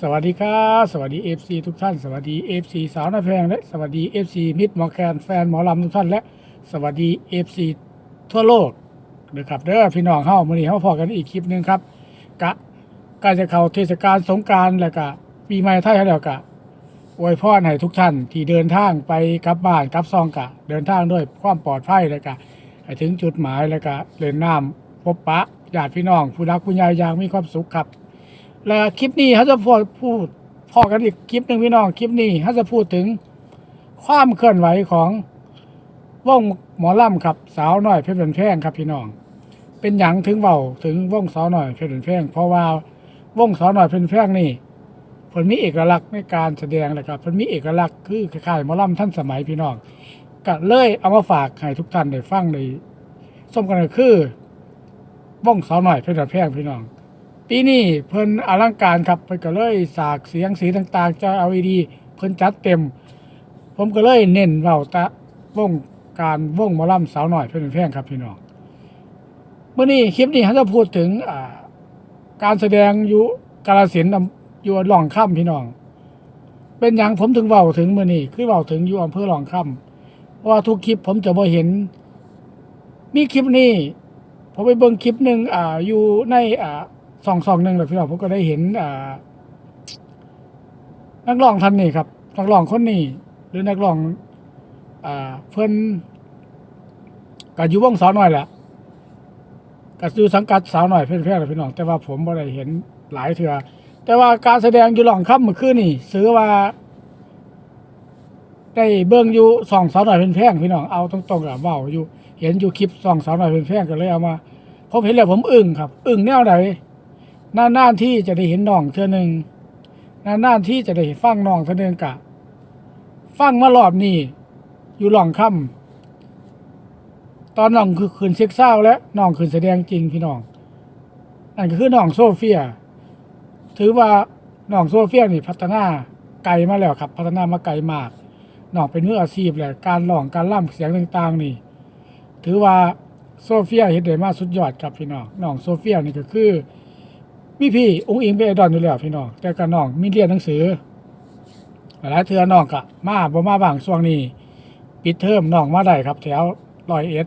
สวัสดีครับสวัสดี FC ทุกท่าน สวัสดี FC สาวนาแพงและสวัสดี FC มิตรหมอแคนแฟนหมอลำทุกท่านและสวัสดี FC ทั่วโลกนะครับเด้อพี่น้องเฮามื้อนี้เฮาพอกันอีกคลิปหนึ่งครับกะกล้จะเข้าเทศกาลสงกานต์แล้วก็ปีใหม่ไทยแล้วกะอวยพรให้ทุกท่านที่เดินทางไปกลับบ้านกลับซองกะ เดินทางด้วยความปลอดภัยแล้วก็ให้ถึงจุดหมายแล้วก็เล่นน้ำพบปะญาติพี่น้องผู้รักผู้ใหญ่อย่างมีความสุขครับ แล้วคลิปนี้เขาจะพูดพูดพอกันอีกคลิปหนึ่งพี่น้องคลิปนี้เขาจะพูดถึงความเคลื่อนไหวของวงหมอล่ำครับ สาวหน้อยเพชรเป็นแพงครับพี่น้อง เป็นหยังถึงเบาถึงวงสาวหน้อยเพชรเป็นแพงเพราะว่าวงสาวหน้อยเพชรเป็นแพงนี่เพิ่นมีเอกลักษณ์ในการแสดงแหละครับเพิ่นมีเอกลักษณ์คือคล้ายๆหมอล่ำท่านสมัยพี่น้องก็เลยเอามาฝากให้ทุกท่านได้ฟังในส้มกันก็คือวงสาวหน้อยเพชรเป็นแพงพี่น้อง ปีนี้เพิ่นอลังการครับเพิ่นก็เลยสากเสียงสีต่างๆจอ LED เพิ่นจัดเต็ม ผมก็เลยเน้นเว้าตะวงการวงหมอลำสาวหน่อยเพิ่นแพงครับพี่น้องเมื่อนี้คลิปนี้เขาจะพูดถึงอ่าการแสดงอยู่กาลสินอำอยู่หล่องค่ำพี่น้อง เป็นอย่างผมถึงเว้าถึงมื่อนี้คือเว้าถึงอยู่อำเภอหล่องค่ำเพราะว่าทุกคลิปผมจะบ่เห็น มีคลิปนี้ผมไปเบิ่งคลิปหนึ่งอ่าอยู่ในอ่า สองสองหนึ่งแหละพี่น้องผมก็ได้เห็นนักร้องท่านนี้ครับ นักร้องคนนี้หรือนักร้องอ่าเพิ่อนก็อยู่วงสาวหน้อยแหละก็อยู่สังกัดสาวหน้อยเพื่อนเพื่อนพี่น้องแต่ว่าผมบ่ได้เห็นหลายเถื่อแต่ว่าการแสดงอยู่หล่องค่ำเมื่อคืนนี่ซื้อว่าได้เบิ่งอยู่สองสาวหน้อยเพื่อนแพงพี่น้องเอาตรงๆกับเว้าอยู่ เห็นอยู่คลิปสองสาวหน้อยเพื่อนแพงก็เลยเอามาผมเห็นแล้วผมอึ้งครับ อึ้งแนวไหน นานๆที่จะได้เห็นน้องเทื่อหนึ่งนานๆที่จะได้ฟังน้องเทื่อหนึ่งกะ ฟังมารอบนี้อยู่หล่องค่ำตอนน้องคือคืนเซ็กเศร้าและน้องคืนแสดงจริงพี่น้องนั่นก็คือน้องโซเฟีย ถือว่าน้องโซเฟียนี่พัฒนาไกลมาแล้วครับ พัฒนามาไกลมากน้องเป็นมืออาชีพแหละการร้องการล่ำเสียงต่าง ๆ นี่ ถือว่าโซเฟียเฮ็ดได้มาสุดยอดครับพี่น้องน้องโซเฟียนี่ก็คือ มีพี่องค์อิงเป็นไอดอลอยู่แล้วพี่น้องแต่ก็น้องมีเรียนหนังสือหลายเทื่อน้องก็มาบ่มาบางช่วงนี้ปิดเทอมน้องมาได้ครับ แถวร้อยเอ็ด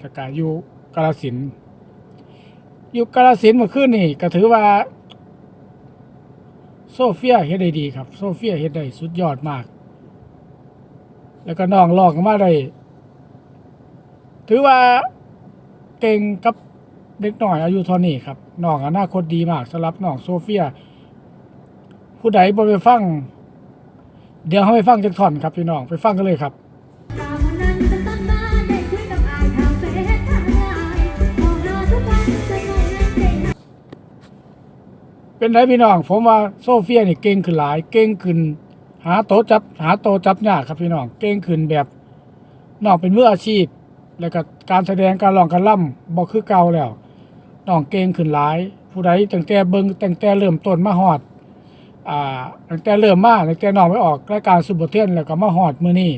แล้วก็อยู่กาฬสินอยู่กาฬสินเมื่อคืนนี่ก็ถือว่า โซเฟียเฮ็ดได้ดีครับ โซเฟียเฮ็ดได้สุดยอดมาก แล้วก็น้องลองมาได้ถือว่าเก่งกับ เด็กหน่อยอายุเท่านี้ครับน้องอนาคตดีมากสำหรับน้องโซเฟีย ผู้ใดบ่ไปฟัง เดี๋ยวเขาไปฟังจากท่อนครับพี่น้องไปฟังกันเลยครับเป็นไรพี่น้องผมว่าโซเฟียนี่เก่งขึ้นหลาย เก่งขึ้น หาโตจับ หาโตจับยากครับพี่น้องเก่งขึ้นแบบน้องเป็นมืออาชีพ แล้วก็การแสดงการร้องการล่ำบ่คือเก่าแล้ว น้องเก่งขึ้นหลาย ผู้ใดตั้งแต่เบิ่งตั้งแต่เริ่มต้นมาฮอดอ่าตั้งแต่เริ่มมาตั้งแต่น้องไปออกรายการสุบเทียนแล้วก็มาฮอดมื้อนี้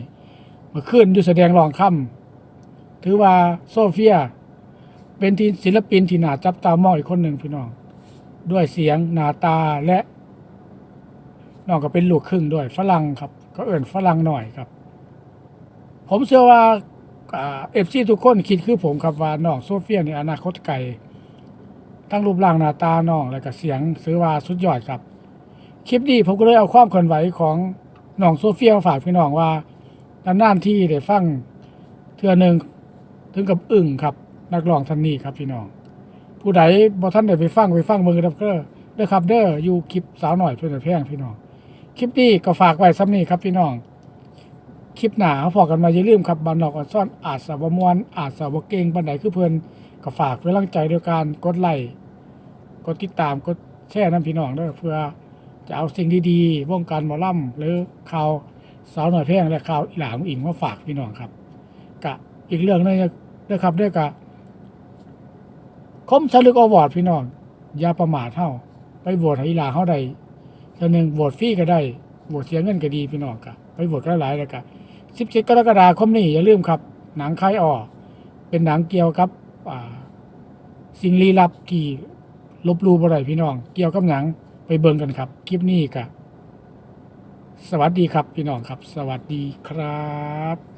เมื่อคืนอยู่แสดงรองค่ำถือว่าโซเฟีย เป็นที่ศิลปินที่น่าจับตามองอีกคนหนึ่งพี่น้อง ด้วยเสียงหน้าตาและน้องก็เป็นลูกครึ่งด้วยฝรั่งครับ ก็เอิ่นฝรั่งหน่อยครับ ผมเชื่อว่าเอฟซีทุกคนคิดคือผมครับว่าน้องโซเฟียในอนาคตไกล ทั้งรูปร่างหน้าตาน้องและก็เสียงซื้อว่าสุดยอดครับ คลิปนี้ผมก็เลยเอาความเคลื่อนไหวของน้องโซเฟียมาฝากพี่น้องว่านานๆที่ได้ฟังเทื่อหนึ่งถึงกับอึ้งครับ นักร้องท่านนี้ครับพี่น้อง ผู้ใดบ่ท่านได้ไปฟังไปฟังเบิ่งกันเด้อเด้อครับเด้ออยู่คลิปสาวหน่อยเพื่อนแพงพี่น้องคลิปนี้ก็ฝากไว้ซ้ำนี้ครับพี่น้อง คลิปหนาเขาพอกันมาอย่าลืมครับบันนอกอันซ่อนอาจสาวมวนอาจสาวเก่งบันไดคือเพิ่นก็ฝากไว้ลังใจด้วยการกดไลค์ กดติดตามกดแชร์น้ำพี่น้องด้อเพื่อจะเอาสิ่งดีๆวงการหมอลำหรือข่าวสาวหน่อยแพงและข่าวอีหลาของอิงมาฝากพี่น้องครับกะอีกเรื่องหนึงเด้อครับเด้อกะคมสลึกอวอร์ดพี่น้องอย่าประมาทเฮาไปโหวตให้อีหลาเฮาได้เทื่อหนึงโหวตฟรีก็ได้โหวตเสียเงินก็ดีพี่น้องกะไปโหวตกันหลายๆแล้วกะ17กรกฎาคมนี้อย่าลืมครับ หนังคายออเป็นหนังเกี่ยวกับสิ่งลี้ลับที่ ลบลู่บ่ได้พี่น้อง เกี่ยวกับหนังไปเบิ่งกันครับ คลิปนี้ก็สวัสดีครับพี่น้องครับ สวัสดีครับ